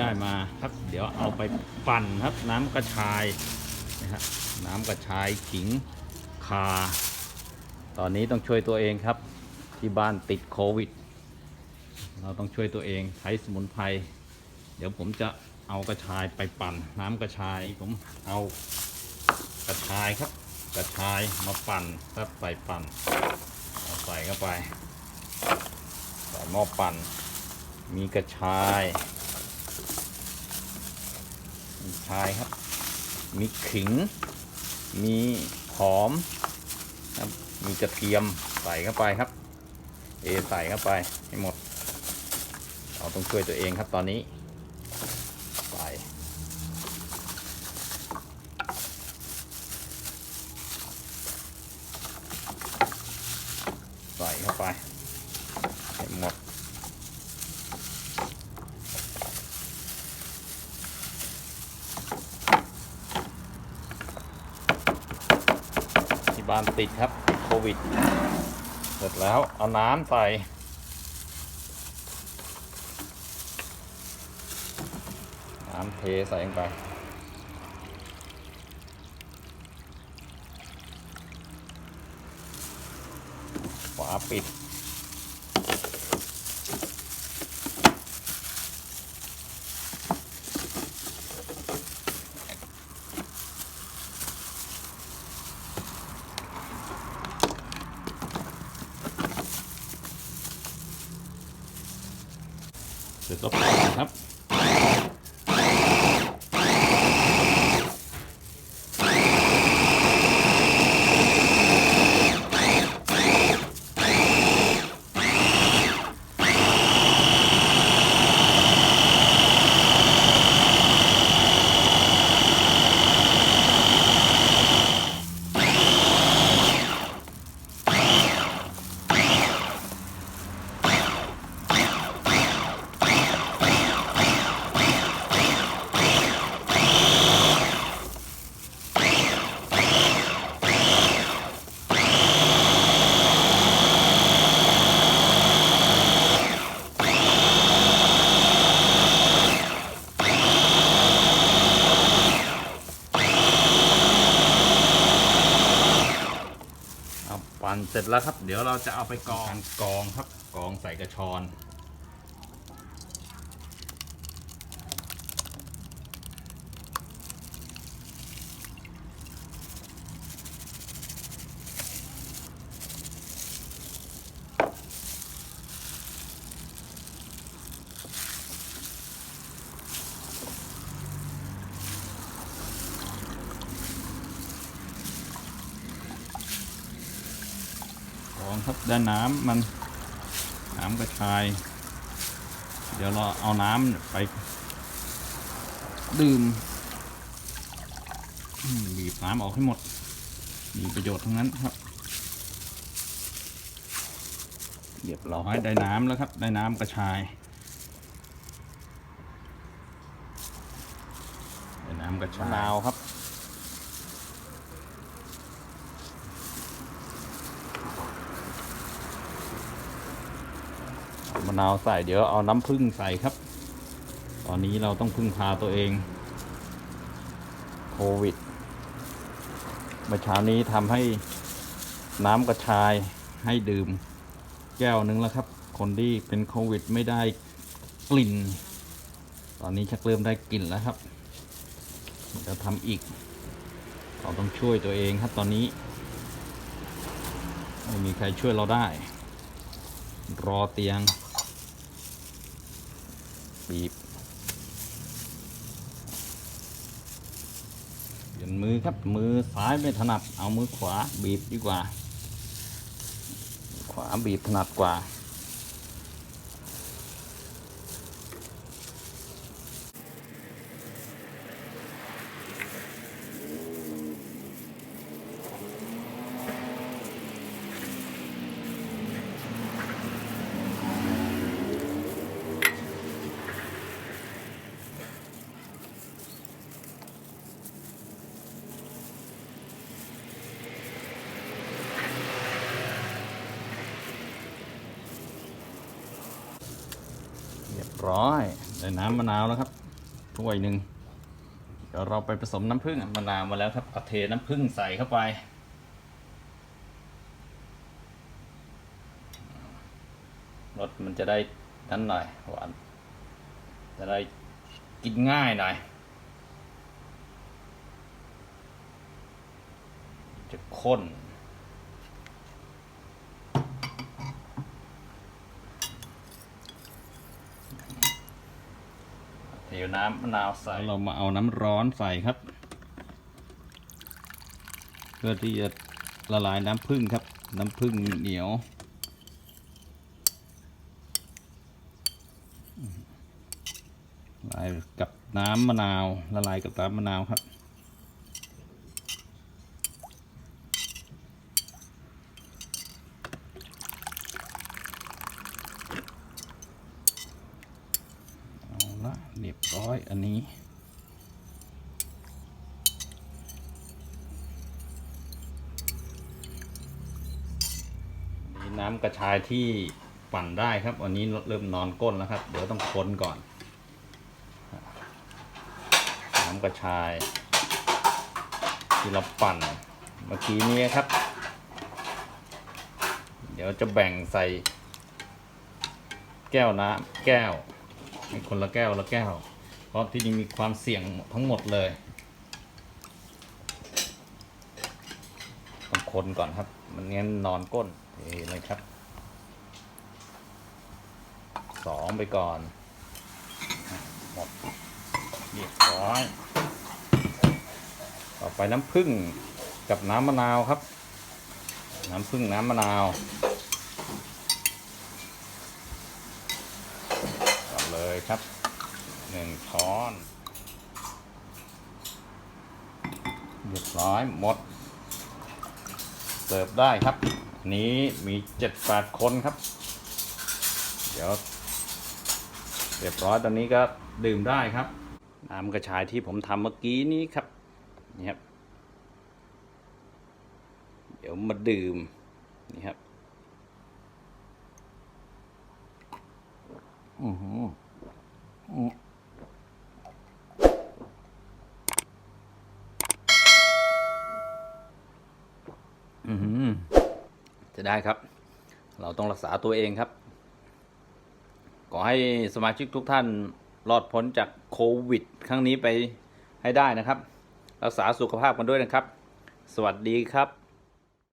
ได้มาครับเดี๋ยวเอาไปปั่นครับน้ำกระชายนะฮะน้ำกระชายขิงคา ตอนนี้ต้องช่วยตัวเองครับ ที่บ้านติดโควิด เราต้องช่วยตัวเองใช้สมุนไพรเดี๋ยวผมจะเอากระชายไปปั่น น้ำกระชายผมเอากระชายครับ กระชายมาปั่นครับใส่ปั่นใส่เข้าไปใส่หม้อปั่นมีกระชาย มีชายครับ มีขิง มีหอมครับมีกระเทียมใส่เข้าไปครับ เอใส่เข้าไปให้หมด เราต้องช่วยตัวเองครับตอนนี้ ใส่ใส่เข้าไปให้หมด ที่บ้านติดครับติดโควิด เสร็จแล้วเอาน้ำใส่น้ำเทใส่ลงไปฝาปิด เสร็จแล้วครับ นเสร็จแล้วครับ เดี๋ยวเราจะเอาไปกองกรองครับ กองใส่กระชอน ครับด้านน้ำมันน้ำกระชาย เดี๋ยวเราเอาน้ำไป ดื่มอืมบีบน้ำออกให้หมด มีประโยชน์ทั้งนั้นครับเรียบร้อยได้น้ำแล้วครับ ได้น้ำกระชาย ได้น้ำกระชายมะนาวครับ มะนาวใส่เดี๋ยวเอาน้ำผึ้งใส่ครับ ตอนนี้เราต้องพึ่งพาตัวเองโควิดเมื่อเช้านี้ทำให้น้ำกระชายให้ดื่มแก้วหนึงแล้วครับ คนที่เป็นโควิดไม่ได้กลิ่น ตอนนี้ชักเริ่มได้กลิ่นแล้วครับ จะทำอีก เราต้องช่วยตัวเองครับตอนนี้ ไม่มีใครช่วยเราได้ รอเตียง บีบเปลี่ยนมือครับมือซ้ายไม่ถนัดเอามือขวาบีบดีกว่า ขวาบีบถนัดกว่า เร้อยได้น้ำมะนาวแล้วครับถ้วยหนึ่งเดี๋ยวเราไปผสมน้ำผึ้งมะนาวมาแล้วครับเอาเทน้ำผึ้งใส่เข้าไป รสมันจะได้นั้นหน่อยหวานจะได้กินง่ายหน่อยจะข้น เดี๋ยวน้ำมะนาวใส่เรามาเอาน้ำร้อนใส่ครับ เพื่อที่จะละลายน้ำผึ้งครับ น้ำผึ้งเหนียวละลายกับน้ำมะนาวละลายกับน้ำมะนาวครับ เอาละเร้อยอันนี้มีน้ำกระชายที่ปั่นได้ครับวันนี้เริ่มนอนก้นแล้วครับ เดี๋ยวต้องคนก่อน น้ำกระชาย ที่เราปั่นเมื่อกี้นี้ครับ เดี๋ยวจะแบ่งใส่แก้วน้ำแก้วคนละแก้วละแก้ว เพราะที่นี่มีความเสี่ยงทั้งหมดเลยต้องคนก่อนครับ มันงั้นนอนก้นเทเลยครับสองไปก่อน หมดเรียบร้อย ต่อไปน้ำผึ้งกับน้ำมะนาวครับ น้ำผึ้งน้ำมะนาวต่อเลยครับ หนึ่งช้อนเรียบร้อยหมด เสิร์ฟได้ครับ นี้มีเจ็ดแปดคนครับ เดี๋ยว เรียบร้อยตอนนี้ก็ดื่มได้ครับ น้ำกระชายที่ผมทำเมื่อกี้นี้ครับนี่ครับ เดี๋ยวมาดื่มนี่ครับ อือหืออืออือหือ จะได้ครับ เราต้องรักษาตัวเองครับ ขอให้สมาชิกทุกท่านรอดพ้นจากโควิด ครั้งนี้ไปให้ได้นะครับ รักษาสุขภาพกันด้วยนะครับ สวัสดีครับ